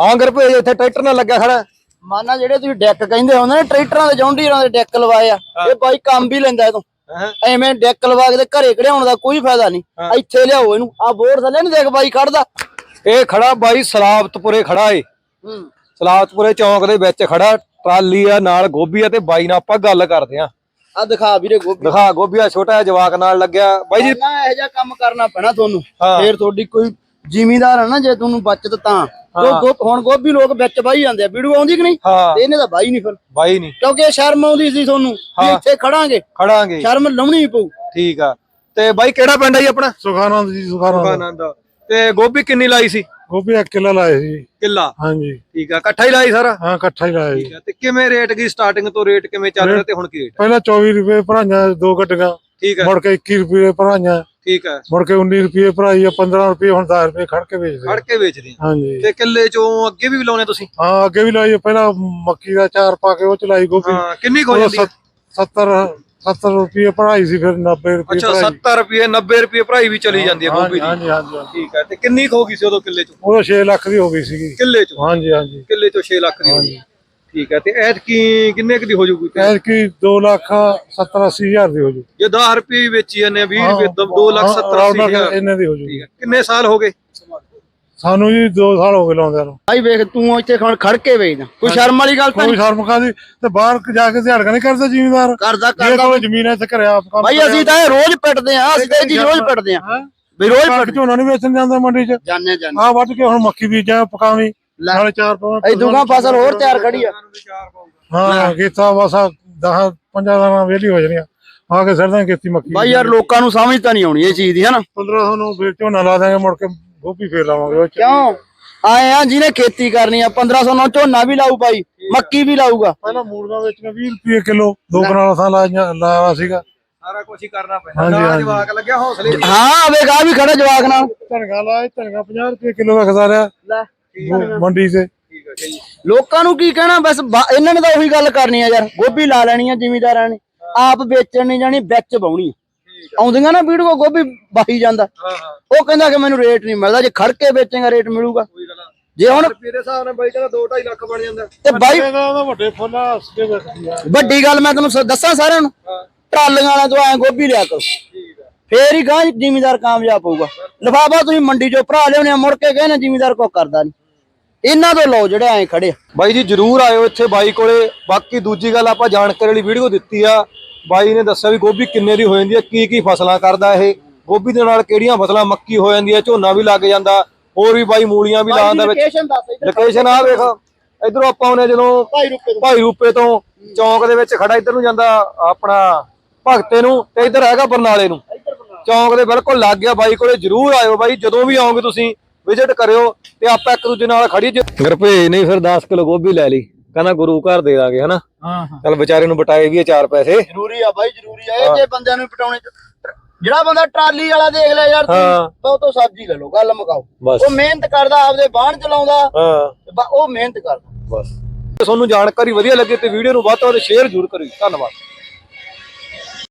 ਹਾਂ ਗੁਰਪ੍ਰੀਤ ਇੱਥੇ ਟਰੈਕਟਰ ਨਾਲ ਲੱਗਿਆ ਖੜਾ। ਮਾਨਾ ਜਿਹੜੇ ਤੁਸੀਂ ਡੈਕ ਕਹਿੰਦੇ ਹੁੰਦੇ ਨੇ ਟਰੈਕਟਰਾਂ ਦੇ ਜੌਂਡੀਰਾਂ ਦੇ ਡੈਕ ਲਵਾਏ ਆ। ਇਹ ਬਾਈ ਕੰਮ ਵੀ ਲੈਂਦਾ ਇਹ ਤੋਂ। ਐਵੇਂ ਡੈਕ ਲਵਾ ਕੇ ਘਰੇ ਕਢਾਉਣ ਦਾ ਕੋਈ ਫਾਇਦਾ ਨਹੀਂ। ਇੱਥੇ ਲਿਆਓ ਇਹਨੂੰ। ਆ ਬੋਰਡ ਥੱਲੇ ਨਹੀਂ ਦੇਖ ਬਾਈ ਖੜਦਾ? ਇਹ ਖੜਾ ਬਾਈ ਸਲਾਬਤਪੁਰੇ ਖੜਾ ਏ। ਸਲਾਬਤਪੁਰੇ ਚੌਂਕ ਦੇ ਵਿੱਚ ਖੜਾ ਟਰਾਲੀ ਆ ਨਾਲ ਗੋਭੀ ਆ ਤੇ ਬਾਈ ਨਾਲ ਆਪਾਂ ਗੱਲ ਕਰਦੇ ਆ। ਆ ਦਿਖਾ ਵੀਰੇ ਗੋਭੀ। ਦਿਖਾ ਗੋਭੀ ਆ ਛੋਟਾ ਜਿਹਾ ਜਵਾਕ ਨਾਲ ਲੱਗਿਆ। ਬਾਈ ਜੀ ਨਾ ਇਹੋ ਜਿਹਾ ਕੰਮ ਕਰਨਾ ਪੈਣਾ ਤੁਹਾਨੂੰ। ਫੇਰ ਤੁਹਾਡੀ ਕੋਈ ਜ਼ਿਮੀਂਦਾਰ ਆ ਨਾ ਜੇ ਤੁਹਾਨੂੰ ਬਚਤ ਤਾਂ। ਉਹ ਗੋ- ਹੁਣ ਗੋਭੀ ਲੋਕ ਵਿੱਚ ਬਾਈ ਜਾਂਦੇ ਆ। ਵੀਡੀਓ ਆਉਂਦੀ ਕਿ ਨਹੀਂ? ਤੇ ਇਹਨੇ ਤਾਂ ਬਾਈ ਨਹੀਂ ਫਿਰ। ਬਾਈ ਨਹੀਂ। ਕਿਉਂਕਿ ਇਹ ਸ਼ਰਮ ਆਉਂਦੀ ਸੀ ਤੁਹਾਨੂੰ ਵੀ। ਇੱਥੇ ਖੜਾਂਗੇ। ਖੜਾਂਗੇ। ਸ਼ਰਮ ਲਾਉਣੀ ਪਊ। ਠੀਕ ਆ। ਤੇ ਬਾਈ ਕਿਹੜਾ ਪਿੰਡ ਆ ਜੀ ਆਪਣਾ? ਸੁਖਾਨੰਦ ਜੀ ਸੁਖਾਨੰਦ। ਤੇ ਗੋਭੀ ਕਿੰਨੀ ਲਾਈ ਸੀ? ਗੋਭੀ ਇੱਕ ਕਿੱਲਾ ਲਾਏ ਸੀ। ਕਿੱਲਾ? ਹਾਂਜੀ। ਠੀਕ ਆ। ਇਕੱਠਾ ਹੀ ਲਾਈ ਸਾਰਾ? ਹਾਂ ਇਕੱਠਾ ਹੀ ਲਾਇਆ ਠੀਕ ਆ। ਤੇ ਕਿਵੇਂ ਰੇਟ ਕੀ ਸਟਾਰਟਿੰਗ ਤੋਂ ਰੇਟ ਕਿਵੇਂ ਚੱਲ ਰਿਹਾ ਤੇ ਹੁਣ ਕੀ ਰੇਟ ਪਹਿਲਾਂ 24 ਰੁਪਏ ਭਰਾਈਆਂ ਦੋ ਗੱਡੀਆਂ ਠੀਕ ਆ ਮੁੜ ਕੇ 21 ਰੁਪਏ ਭਰਾਈਆਂ। ਠੀਕ ਆ ਮੁੜ ਕੇ 19 ਰੁਪਏ ਭਰਾਈ ਆ 15 ਰੁਪਏ ਹੁਣ 10 ਰੁਪਏ ਖੜ ਕੇ ਵੇਚਦੇ ਆ। ਕੇ ਵੇਚਦੇ ਆ। ਹਾਂਜੀ। ਤੇ ਕਿੱਲੇ ਚੋਂ ਅੱਗੇ ਵੀ ਲਾਉਣੇ ਤੁਸੀਂ? ਹਾਂ ਅੱਗੇ ਵੀ ਲਾਈ ਆ, ਪਹਿਲਾਂ ਮੱਕੀ ਦਾ ਚਾਰ ਪਾ ਕੇ ਉਹ ਚ ਲਾਈ ਗੋਭੀ। ਹਾਂ ਕਿੰਨੀ ਕੁ ਹੋ ਉਹ ਜਾਂਦੀ ਆ? 70 70 ਰੁਪਏ ਭਰਾਈ ਸੀ ਫਿਰ 90 ਰੁਪਏ ਅੱਛਾ ਭਰਾਈ। 70 ਰੁਪਏ 90 ਰੁਪਏ ਭਰਾਈ ਵੀ ਚਲੀ ਜਾਂਦੀ ਹੈ ਗੋਭੀ ਦੀ। ਹਾਂਜੀ ਹਾਂਜੀ ਠੀਕ ਹੈ। ਤੇ ਕਿੰਨੀ ਕੁ ਹੋ ਗਈ ਸੀ ਉਦੋਂ ਕਿੱਲੇ ਚੋਂ? ਉਹ 6 ਲੱਖ ਦੀ ਹੋ ਗਈ ਸੀਗੀ। ਕਿੱਲੇ ਚੋਂ? ਹਾਂਜੀ ਹਾਂਜੀ। ਕਿੱਲੇ ਚੋਂ 6 ਲੱਖ ਦੀ ਹੋ ਗਈ। ਠੀਕ ਹੈ ਤੇ ਐਤ ਕੀ ਕਿੰਨੇ ਕੁ ਦੀ ਹੋ ਜਾਊਗੀ ਕਹਿ ਕਿ 2 ਲੱਖ 70 80 ਹਜ਼ਾਰ ਦੀ ਹੋ ਜੂ। ਜੇ 10 ਰੁਪਏ ਵੇਚੀ ਜਾਂਦੇ ਆ 20 ਰੁਪਏ 2 ਲੱਖ 70 ਅੱਸੀ ਹਜ਼ਾਰ। ਇਹਨਾਂ ਦੀ ਹੋ ਜੂ। ਠੀਕ ਹੈ ਕਿੰਨੇ ਸਾਲ ਹੋ ਗਏ? ਸਾਨੂੰ ਜੀ 2 ਸਾਲ ਹੋ ਗਏ ਲਾਉਂਦਿਆਂ ਨੂੰ। ਭਾਈ ਵੇਖ ਤੂੰ ਇੱਥੇ ਖੜ ਖੜ ਕੇ ਵੇਚਦਾ ਕੋਈ ਸ਼ਰਮ ਵਾਲੀ ਗੱਲ ਤਾਂ ਕੋਈ ਨਹੀਂ? ਸ਼ਰਮ ਕਾਦੀ ਤੇ ਬਾਹਰ ਜਾ ਕੇ ਦਿਹਾੜੀਆਂ ਨਹੀਂ ਕਰਦੇ ਜ਼ਿਮੀਂਦਾਰ? ਕਰਦਾ ਜੇ ਕਰਦਾ। ਕੋਈ ਜ਼ਮੀਨ ਤੇ ਘਰੇ ਆਪ ਕੰਮ ਭਾਈ ਅਸੀਂ ਤਾਂ ਇਹ ਰੋਜ਼ ਪਿੱਟਦੇ ਆ ਅਸੀਂ ਤਾਂ ਇਹ ਚੀਜ਼ ਰੋਜ਼ ਪਿੱਟਦੇ ਆ? ਵੀ ਰੋਜ਼ ਪਿੱਟ ਝੋਨਾ ਨਹੀਂ ਵੇਚਣ ਜਾਂਦਾ ਮੰਡੀ 'ਚ। ਜਾਣੇ ਜਾਣੇ ਆਹ ਵੱਢ ਕੇ ਹੁਣ ਮੱਕੀ ਬੀਜਾਂ ਪਕਾਵੀਂ। ਨਾਲੇ ਚਾਰ ਫਸਲ ਹੋਰ ਤਿਆਰ ਖੜੀ ਆ। ਹਾਂ ਕੀਤਾ ਬਸ 10 ਪੰਜਾਂ ਦਾ ਵੇਲੀ ਹੋ ਜਾਣੀਆਂ ਆ। ਕੇ ਸਰਦਾਂ ਕੀਤੀ ਮੱਕੀ ਭਾਈ ਯਾਰ ਲੋਕਾਂ ਨੂੰ ਸਮਝ ਤਾਂ ਨਹੀਂ ਆਉਣੀ ਇਹ ਚੀਜ਼ ਦੀ ਹਨਾ? 1500 ਨੂੰ ਫਿਰ ਝੋਨਾ ਲਾ ਦਾਂਗੇ ਮੁੜ ਕੇ ਗੋਭੀ ਫੇਰ ਲਾਵਾਂਗੇ ਉਹ 'ਚ। ਕਿਉਂ? ਆਏ ਆ ਜਿਹਨੇ ਖੇਤੀ ਕਰਨੀ ਆ 1500 ਨਾਲ ਝੋਨਾ ਵੀ ਲਾਊ ਭਾਈ ਮੱਕੀ ਵੀ ਲਾਊਗਾ। ਪਹਿਲਾਂ 20 ਰੁਪਏ ਕਿਲੋ ਦੋ ਕਨਾਲਾਂ ਲਾਇਆ ਸੀਗਾ। ਸਾਰਾ ਕੁਝ ਹੀ ਕਰਨਾ ਪੈਂਦਾ। ਹਾਂਜੀ, ਨਾ ਹਾਂਜੀ। ਜਵਾਕ ਲੱਗਿਆ ਹੌਸਲੇ ਹਾਂ ਵੇਖ ਆ ਵੀ ਖੜਾ ਜਵਾਕ ਨਾਲ। ਧਨਗਾ ਲਾਇਆ ਧਨਗਾ 50 ਰੁਪਏ ਕਿਲੋ ਵਿਕਦਾ ਰਿਹਾ। ਹੈ। ਜੀ। ਲੋਕਾਂ ਨੂੰ ਕੀ ਕਹਿਣਾ? ਬਸ ਬਾ- ਇਹਨਾਂ ਨੇ ਤਾਂ ਉਹੀ ਗੱਲ ਕਰਨੀ ਆ ਯਾਰ। ਗੋਭੀ ਲਾ ਲੈਣੀ ਆ ਜ਼ਿਮੀਦਾਰਾਂ ਨੇ। ਆਪ ਵੇਚਣ ਨਹੀਂ ਜਾਣੀ ਵਿੱਚ ਬਾਉਣੀ ਆ। ਆਉਂਦੀਆਂ ਨਾ ਵੀਡੀਓ ਗੋਭੀ ਬਾਹੀ ਜਾਂਦਾ। ਹਾਂ ਹਾਂ। ਉਹ ਕਹਿੰਦਾ ਕਿ ਮੈਨੂੰ ਰੇਟ ਨਹੀਂ ਮਿਲਦਾ। ਜੇ ਖੜ ਕੇ ਵੇਚੇਗਾ ਰੇਟ ਮਿਲੂਗਾ। ਕੋਈ ਗੱਲ ਨਾ ਜੇ ਹੁਣ ਦੇ ਹਿਸਾਬ ਨਾਲ ਬਾਈ ਕਹਿੰਦਾ 2 2.5 ਲੱਖ ਬਣ ਜਾਂਦਾ। ਤੇ ਬਾਈ ਇਹਦਾ ਉਹਦਾ ਵੱਡੇ ਫੁੱਲਾ ਵੇਚਦੀ ਆ ਵੱਡੀ ਗੱਲ ਮੈਂ ਤੈਨੂੰ ਸ- ਦੱਸਾਂ ਸਾਰਿਆਂ ਨੂੰ। ਟਰਾਲੀਆਂ ਵਾਲਿਆਂ ਤੋਂ ਐ ਗੋਭੀ ਲਿਆ ਕਰੋ। ਫੇਰ ਹੀ ਗਾਂ ਜ਼ਿਮੀਦਾਰ ਕਾਮਯਾਬ ਹੋਊਗਾ। ਲਿਫਾਫਾ ਤੁਸੀਂ ਮੰਡੀ ਚੋਂ ਭਰਾ ਲਿਆਉਣੇ ਮੁੜ ਕੇ ਕਹਿੰਦੇ ਜ਼ਿਮੀਦਾਰ ਕੋ ਕਰਦਾ ਨਹੀਂ। ਇਹਨਾਂ ਤੋਂ ਲਓ ਜਿਹੜੇ ਐ ਖੜੇ। ਬਾਈ ਜੀ ਜਰੂਰ ਆਇਓ ਇੱਥੇ ਬਾਈ ਕੋਲੇ। ਬਾਕੀ ਦੂਜੀ ਗੱਲ ਆਪਾਂ ਜਾਣਕਾਰੀ ਵਾਲੀ ਵੀਡੀਓ ਦਿੱਤੀ ਆ। ਬਾਈ ਨੇ ਦੱਸਿਆ ਵੀ ਗੋਭੀ ਕਿੰਨੇ ਦੀ ਹੋ ਜਾਂਦੀ ਹੈ ਕੀ ਕੀ ਫਸਲਾਂ ਕਰਦਾ ਇਹ। ਗੋਭੀ ਦੇ ਨਾਲ ਕਿਹੜੀਆਂ ਫਸਲਾਂ ਮੱਕੀ ਹੋ ਜਾਂਦੀ ਹੈ ਝੋਨਾ ਵੀ ਲੱਗ ਜਾਂਦਾ। ਹੋਰ ਵੀ ਬਾਈ ਮੂਲੀਆਂ ਵੀ ਲਾਉਂਦਾ ਵਿੱਚ। ਲੋਕੇਸ਼ਨ ਆ ਵੇਖ ਇਧਰੋਂ ਆਪਾਂ ਆਉਨੇ ਜਦੋਂ ਭਾਈ ਰੂਪੇ ਤੋਂ ਚੌਂਕ ਦੇ ਵਿੱਚ ਖੜਾ ਇਧਰ ਨੂੰ ਜਾਂਦਾ ਆਪਣਾ ਭਗਤੇ ਨੂੰ ਤੇ ਇਧਰ ਹੈਗਾ ਬਰਨਾਲੇ ਨੂੰ। ਚੌਂਕ ਦੇ ਬਿਲਕੁਲ ਲੱਗ ਗਿਆ ਬਾਈ ਕੋਲੇ ਜਰੂਰ ਆਇਓ ਬਾਈ ਜਦੋਂ ਵੀ ਆਓਗੇ ਤੁਸੀਂ ਵਿਜ਼ਿਟ ਕਰਿਓ ਤੇ ਆਪਾਂ ਇੱਕ ਦੂਜੇ ਨਾਲ ਖੜੀ ਗੁਰਪ੍ਰੀਤ ਨਹੀਂ ਫਿਰ 10 ਕਿਲੋ ਗੋਭੀ ਲੈ ਲਈ। ਕਹਿੰਦਾ ਗੁਰੂ ਘਰ ਦੇ ਦਾਂਗੇ ਹਨਾ? ਹਾਂ ਹਾਂ। ਚਲ ਵਿਚਾਰੇ ਨੂੰ ਬਟਾਏ ਵੀ ਆ ਚਾਰ ਪੈਸੇ। ਜ਼ਰੂਰੀ ਆ ਬਾਈ ਜ਼ਰੂਰੀ ਆ। ਇਹ ਜੇ ਬੰਦਿਆਂ ਨੂੰ ਪਟਾਉਣੇ ਜਿਹੜਾ ਬੰਦਾ ਟਰਾਲੀ ਵਾਲਾ ਦੇਖ ਲਿਆ ਯਾਰ ਹਾਂ। ਤੂੰ ਉਹ ਤੋਂ ਸਬਜ਼ੀ ਲੈ ਲਓ ਗੱਲ ਮੁਕਾਓ। ਬਸ। ਉਹ ਮਿਹਨਤ ਕਰਦਾ ਆਪਦੇ ਬਾਣ ਚਲਾਉਂਦਾ। ਹਾਂ। ਤੇ ਬਾ- ਉਹ ਮਿਹਨਤ ਕਰਦਾ। ਬਸ। ਤੁਹਾਨੂੰ ਜਾਣਕਾਰੀ ਵਧੀਆ ਲੱਗੇ ਤੇ ਵੀਡੀਓ ਨੂੰ ਵੱਧ ਤੋਂ ਵੱਧ ਸ਼ੇਅਰ ਜ਼ਰੂਰ ਕਰਿਓ। ਧੰਨਵਾਦ।